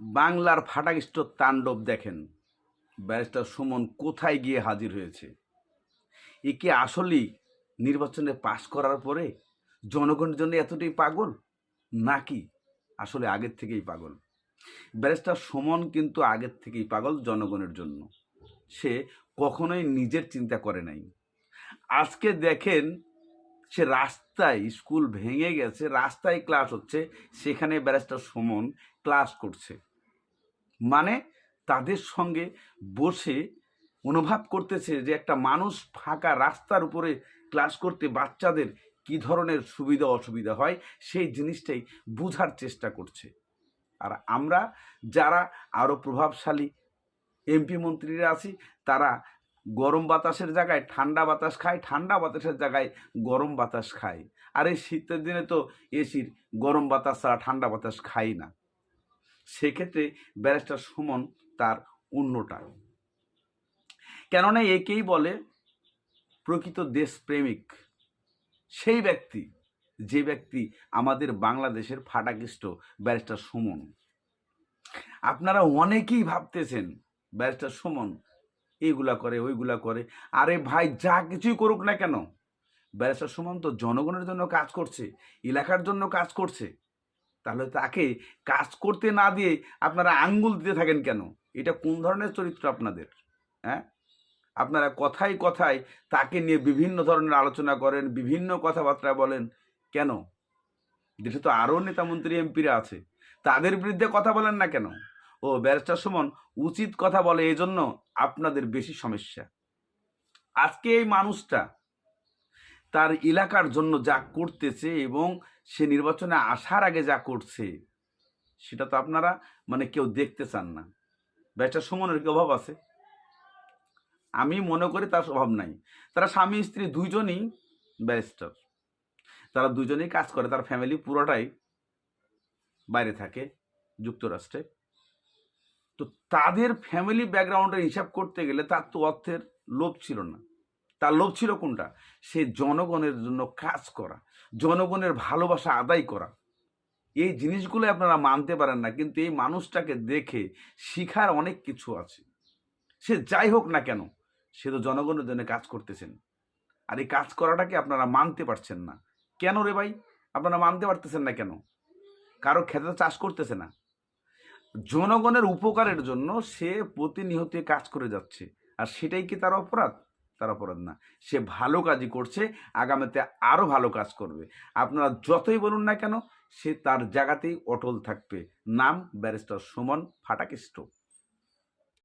বাংলার ফাটাকিষ্ট তাণ্ডব দেখেন। ব্যারিস্টার সুমন কোথায় গিয়ে হাজির হয়েছে? এ কি আসলেই নির্বাচনে পাশ করার পরে জনগণের জন্য এতটাই পাগল? নাকি আসলে আগের থেকেই পাগল? ব্যারিস্টার সুমন কিন্তু আগের থেকেই পাগল জনগণের জন্য। সে কখনোই নিজের চিন্তা করে নাই। আজকে দেখেন সে রাস্তায় স্কুল ভেঙে গেছে, রাস্তায় ক্লাস হচ্ছে, সেখানে ব্যারিস্টার সুমন ক্লাস করছে। মানে তাদের সঙ্গে বসে অনুভব করতেছে যে একটা মানুষ ফাঁকা রাস্তার উপরে ক্লাস করতে বাচ্চাদের কি ধরনের সুবিধা অসুবিধা হয়, সেই জিনিসটাই বোঝার চেষ্টা করছে। আর আমরা যারা আরও প্রভাবশালী এমপি মন্ত্রীরা আছি, তারা গরম বাতাসের জায়গায় ঠান্ডা বাতাস খায় ঠান্ডা বাতাসের জায়গায় গরম বাতাস খায় আর এই শীতের দিনে তো এসির গরম বাতাস ছাড়া ঠান্ডা বাতাস খাই না। সেক্ষেত্রে ব্যারিস্টার সুমন তার অন্যটা। কেননা একেই বলে প্রকৃত দেশপ্রেমিক। সেই ব্যক্তি, যে ব্যক্তি আমাদের বাংলাদেশের ফাটাকিষ্ট ব্যারিস্টার সুমন। আপনারা অনেকেই ভাবতেছেন, ব্যারিস্টার সুমন এইগুলা করে, ওইগুলা করে। আরে ভাই, যা কিছুই করুক না কেন? ব্যারিস্টার সুমন তো জনগণের জন্য কাজ করছে, এলাকার জন্য কাজ করছে। তাহলে তাকে কাজ করতে না দিয়ে আপনারা আঙ্গুল দিতে থাকেন কেন? এটা কোন ধরনের চরিত্র আপনাদের? হ্যাঁ? আপনারা কথায় কথায় তাকে নিয়ে বিভিন্ন ধরনের আলোচনা করেন, বিভিন্ন কথাবার্তা বলেন। কেন? দেশে তো আরও নেতামন্ত্রী এমপিরা আছে। তাদের বিরুদ্ধে কথা বলেন না কেন? ও ব্যারিস্টার সুমন, উচিত কথা বলে এই জন্য আপনাদের বেশি সমস্যা। আজকে এই মানুষটা তার এলাকার জন্য যা করতেছে এবং সে নির্বাচনে আসার আগে যা করছে, সেটা তো আপনারা মানে কেউ দেখতে চান না। ব্যারিস্টার সুমনের কি অভাব আছে? আমি মনে করি তার অভাব নাই। তারা স্বামী, স্ত্রী দুইজনই ব্যারিস্টার তারা দুজনেই কাজ করে, তার ফ্যামিলি পুরোটাই বাইরে থাকে যুক্তরাষ্ট্রে। তো তাদের ফ্যামিলি ব্যাকগ্রাউন্ডের হিসাব করতে গেলে তার তো অর্থের লোভ ছিল না। তার লোভ ছিল কোনটা? সে জনগণের জন্য কাজ করা, জনগণের ভালোবাসা আদায় করা। এই জিনিসগুলো আপনারা মানতে পারেন না, কিন্তু এই মানুষটাকে দেখে শিখার অনেক কিছু আছে। সে যাই হোক না কেন, সে তো জনগণের জন্য কাজ করতেছেন। আর এই কাজ করাটাকে আপনারা মানতে পারছেন না। কেন রে ভাই? আপনারা মানতে পারতেছেন না কেন? কারও খেতে চাষ করতেছে না। জনগণের উপকারের জন্য সে প্রতিনিয়ত কাজ করে যাচ্ছে। আর সেটাই কি তার অপরাধ? তার অপরাধ না। সে ভালো কাজই করছে, আগামীতে আরও ভালো কাজ করবে। আপনারা যতই বলুন না কেন, সে তার জায়গাতেই অটল থাকবে। নাম ব্যারিস্টার সুমন ফাটাকিষ্ট